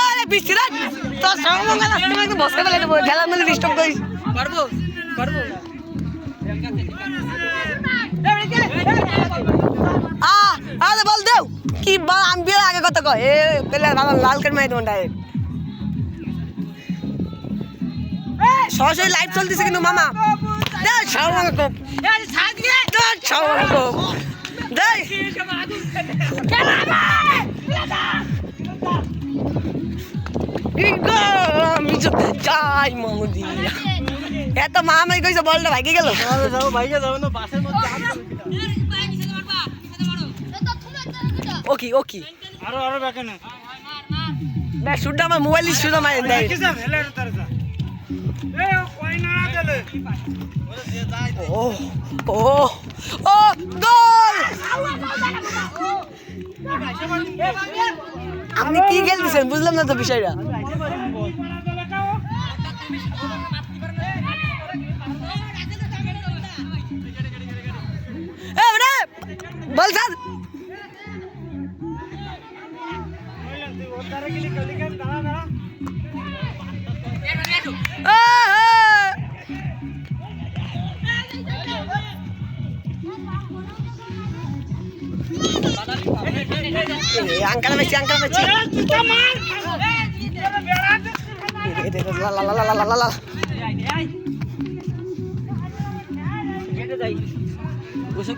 আরে বিস্তিরা তোর সর্বমঙ্গল তুমি একটু বসতে পেলে দেবো খেলার মধ্যে ডিস্টার্ব করিস। পারব পারব আ আরে বল দেও কি বা আমি কথা কয় এ পেলে বাবা লাল কার্ড মাই তোমার ডাইরেক্ট সরাসরি লাইভ চলতেছে কিন্তু মামা দে সর্বমঙ্গল কোপ দে সর্বমঙ্গল কোপ দে কি গো আমি তো যাই মামুদি এত মামাই কইছে বলটা ভাগে গেল বাইকে যাব না বাসের মধ্যে ওকি ওকি আরও আরও ব্যাকে না। শুটটা আমার মোবাইল তার যা। এ কই না দিলে ও ও ও গোল আপনি কি খেলতেছেন? বুঝলাম না তো বিষয়টা। এ আঙ্কাল মেসি আঙ্কাল লা বসে